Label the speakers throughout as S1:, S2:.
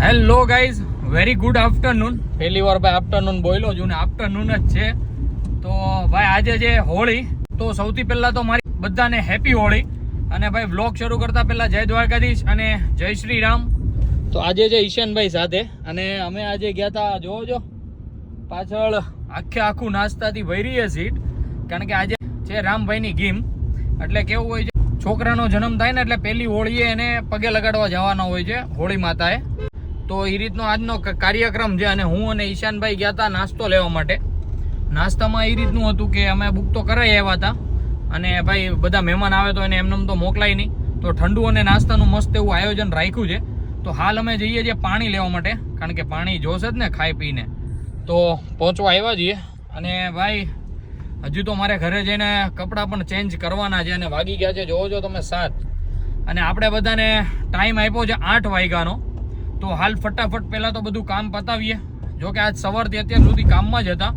S1: Hello guys very good afternoon પહેલી વાર ભાઈ આફ્ટરનૂન બોલ્યો છું ને આફ્ટરનૂન જ છે. તો ભાઈ આજે છે હોળી, તો સૌથી પહેલાં તો મારી બધાને હેપી હોળી. અને ભાઈ વ્લોગ શરૂ કરતા પહેલાં જય દ્વારકાધીશ અને જય શ્રી રામ. તો આજે છે ઈશાનભાઈ સાથે, અને અમે આજે ગયા હતા જોવો છો પાછળ આખે આખું નાસ્તાથી ભરી છે સીટ કારણ કે આજે છે રામભાઈની ગીમ એટલે કેવું હોય છે, છોકરાનો જન્મ થાય ને એટલે પહેલી હોળીએ એને પગે લગાડવા જવાનો હોય છે, હોળી માતાએ. તો એ રીતનો આજનો કાર્યક્રમ છે અને હું અને ઈશાનભાઈ ગયા હતા નાસ્તો લેવા માટે. નાસ્તામાં એ રીતનું હતું કે અમે બુક તો કરાવી આવ્યા હતા અને ભાઈ બધા મહેમાન આવે તો એને એમને તો મોકલાય નહીં. તો ઠંડુ અને નાસ્તાનું મસ્ત એવું આયોજન રાખ્યું છે. તો હાલ અમે જઈએ છીએ પાણી લેવા માટે, કારણ કે પાણી જોશે જ ને ખાઈ પીને. તો પહોંચવા આવ્યા છીએ અને ભાઈ, હજુ તો મારે ઘરે જઈને કપડાં પણ ચેન્જ કરવાના છે અને વાગી ગયા છે. જોવો છો તમે સાત. અને આપણે બધાને ટાઈમ આપ્યો છે આઠ વાગ્યાનો. તો હાલ ફટાફટ પહેલાં તો બધું કામ પતાવીએ. જો કે આજ સવારથી અત્યાર સુધી કામમાં જ હતા.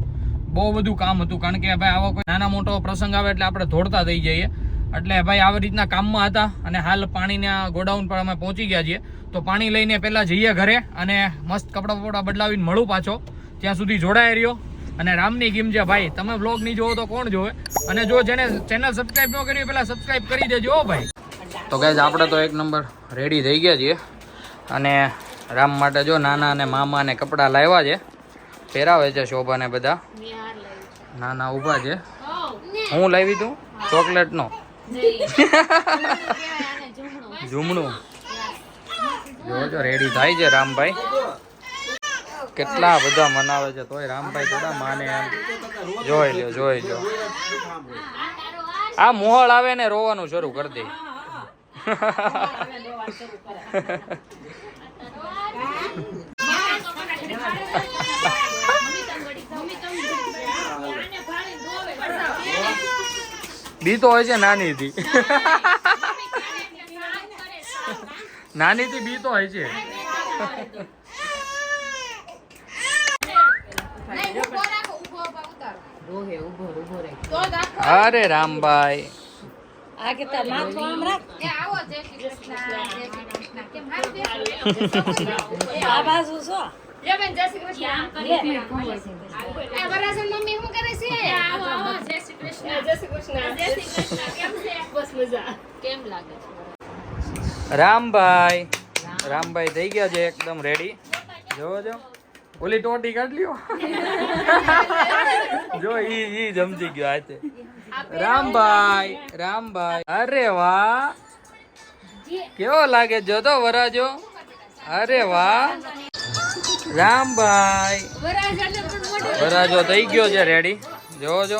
S1: બહુ બધું કામ હતું, કારણ કે ભાઈ આવો કોઈ નાના મોટો પ્રસંગ આવે એટલે આપણે દોડતા થઈ જઈએ. એટલે ભાઈ આવી રીતના કામમાં હતા અને હાલ પાણીના ગોડાઉન પર અમે પહોંચી ગયા છીએ. તો પાણી લઈને પહેલાં જઈએ ઘરે અને મસ્ત કપડાં બપડા બદલાવીને મળું પાછો. ત્યાં સુધી જોડાઈ રહ્યો. અને રામની ગીમ છે, ભાઈ, તમે બ્લોગ નહીં જોવો તો કોણ જોવે? અને જો જેને ચેનલ સબસ્ક્રાઈબ ન કરી પહેલાં સબસ્ક્રાઈબ કરી દેજો ભાઈ. તો ગાઈઝ આપણે તો એક નંબર રેડી થઈ ગયા છીએ. અને રામ માટે જો નાના અને મામા ને કપડાં લાવ્યા છે. પહેરાવે છે શોભાને બધા. નાના ઊભા છે. હું લાવી તું ચોકલેટ નો ઝૂમણું જોજો રેડી થાય છે રામભાઈ. કેટલા બધા મનાવે છે તોય રામભાઈ થોડા માને એમ. જોઈ લ્યો, જોઈ લો આ મોહળ આવે ને રોવાનું શરૂ કરી દે. બી તો હોય છે નાની થી નાની થી બી તો હોય છે. અરે રામભાઈ.
S2: આ કે તાર માથું આમ મજા. કેમ લાગે છે?
S1: રામભાઈ. રામભાઈ થઈ ગયા છે એકદમ રેડી જોવો જો ઓલી ટોટી કાઢ લ્યો જો ઈ ઈ જમજી ગયો આજે રામભાઈ રામભાઈ. અરે વાહ. કેવો લાગે? જો તો વરાજો અરે વાહ. રામભાઈ. વરાજો થઈ ગયો છે રેડી જોવો જો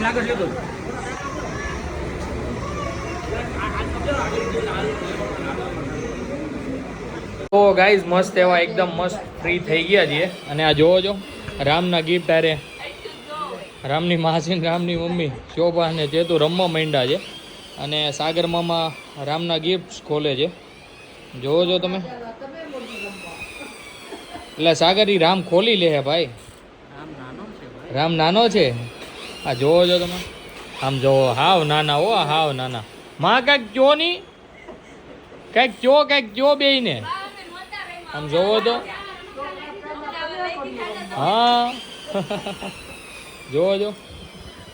S1: તો ગાઈઝ મસ્ત એવા એકદમ મસ્ત ફ્રી થઈ ગયા છીએ. અને આ જોવો છો રામના ગિફ્ટ અરે રામની માસી રામની મમ્મી શોભા અને ચેતુ રમવા માંડ્યા છે. અને સાગર મામા રામના ગિફ્ટ ખોલે છે. જોવો છો તમે? એટલે સાગર ઈ રામ ખોલી લે ભાઈ. રામ નાનો છે? આ જોવો છો તમે? આમ જોવો. હાવ નાના ઓ હાવ નાના. માં કાંઈક જો નહીં કાંઈક જો કાંઈક જો બેયને. આમ જોવો તો. હા. જોવો જો.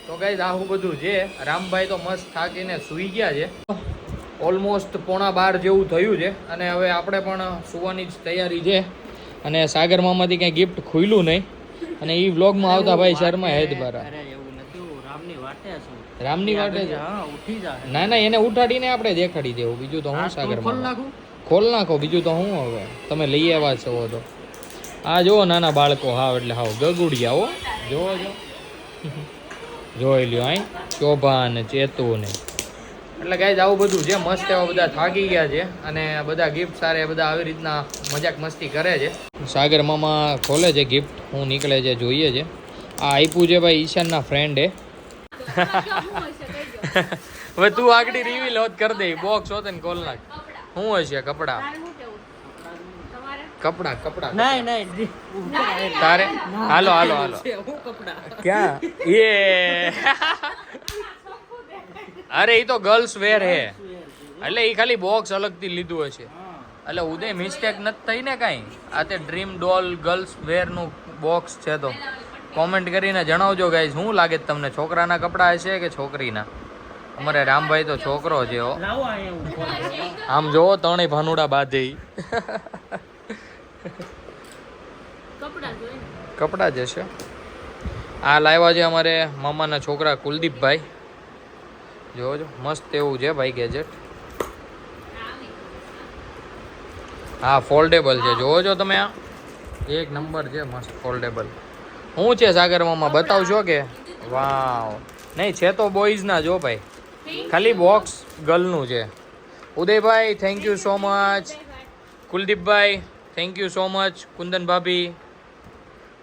S1: તો કઈ આવું બધું છે રામભાઈ તો મસ્ત થાકીને સૂઈ ગયા છે. ઓલમોસ્ટ પોણા બાર જેવું થયું છે. અને હવે આપણે પણ સુવાની જ તૈયારી છે. અને સાગર મામાથી કંઈ ગિફ્ટ ખુલ્યું નહીં. અને એ વ્લોગમાં આવતા ભાઈ શર્મા હેદ બારા
S3: હું રામની વાટે હા ઉઠી જા
S1: ના ના એને ઉઠાડીને આપણે દેખાડી દેવું. બીજું તો હું સાગર
S3: ખોલ નાખું?
S1: ખોલ નાખો બીજું તો હું હવે? તમે લઈ આવ્યા છો તો. આ જુઓ નાના બાળકો હાવ એટલે હાવ ગગુડિયા હો. જો જોઈ લ્યો અહીં શોભા ને ચેતુ ને. એટલે ગાઈઝ આવું બધું છે મસ્ત એવા બધા થાકી ગયા છે અને બધા ગિફ્ટ સારે બધા આવી રીતના મજાક મસ્તી કરે છે. સાગર મામા ખોલે છે ગિફ્ટ હું નીકળે છે જોઈએ છે. આ આપ્યું છે ભાઈ ઈશાનના ફ્રેન્ડ એ. હવે તું આગળ રિવીલ હોત કરી દે બોક્સ હોત ને કોલ નાખ. શું હશે કપડા? કપડા કપડા
S3: નહીં નહીં
S1: તારે? હાલો હાલો હાલો. ક્યાં? એ. અરે એ તો ગર્લ્સ વેર હે. એટલે એ ખાલી બોક્સ અલગથી લીધું હશે. એટલે ઉદય મિસ્ટેક નથી થઈ ને કાંઈ? આ તે ડ્રીમ ડોલ ગર્લ્સ વેરનું બોક્સ છે તો. કોમેન્ટ કરીને જણાવજો ગાઈઝ શું લાગે તમને છોકરાના કપડાં હશે કે છોકરીના? અમારે રામભાઈ તો છોકરો છે. આમ જોવો ત્રણેય ભાનુડા બાંધે કપડા કપડાં જ હશે. આ લાવ્યા છે અમારે મામાના છોકરા કુલદીપભાઈ. જોવો છો મસ્ત એવું છે ભાઈ ગેજેટ હા ફોલ્ડેબલ છે. જોવો છો તમે આ. એક નંબર છે મસ્ત ફોલ્ડેબલ શું છે સાગર મામા બતાવશો કે. વાવ. નહીં, છે તો બોયઝના જો ભાઈ. ખાલી બોક્સ ગર્લનું છે. ઉદયભાઈ thank you so much કુલદીપભાઈ thank you so much Kundan ભાભી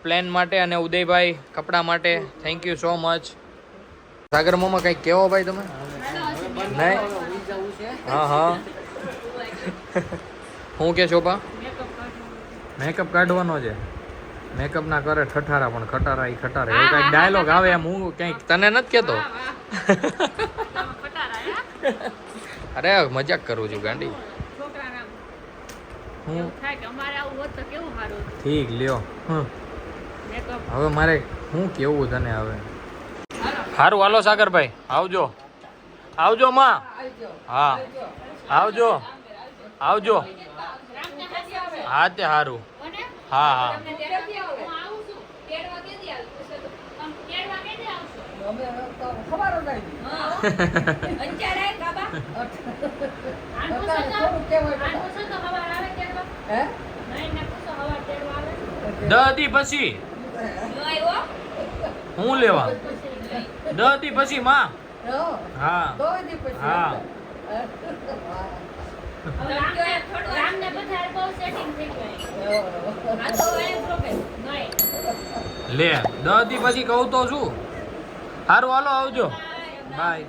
S1: પ્લેન માટે અને ઉદયભાઈ, કપડાં માટે thank you so much Sagar મામા કંઈક કહેવો ભાઈ તમે? નહીં? હા હા. હું કે શોભા? મેકઅપ કાઢવાનો છે. મેકઅપ ના કરે ઠઠારા પણ ખટારા ઈ ખટારા. એવું કંઈક ડાયલોગ આવે એમ હું કંઈક તને નથી કેતો? અરે મજાક કરું છું ગાંડી. હું? ઠીક લ્યો. હવે મારે હું કેવું તને હવે? સારું હાલો સાગરભાઈ. આવજો. આવજો માં. હા. આવજો. આવજો. હા તે સારું હા હા. દહથી પછી હું. લેવા? દહથી પછી માં. હા? હા. લે દી પછી કહું તો શું સારું હાલો આવજો. બાય.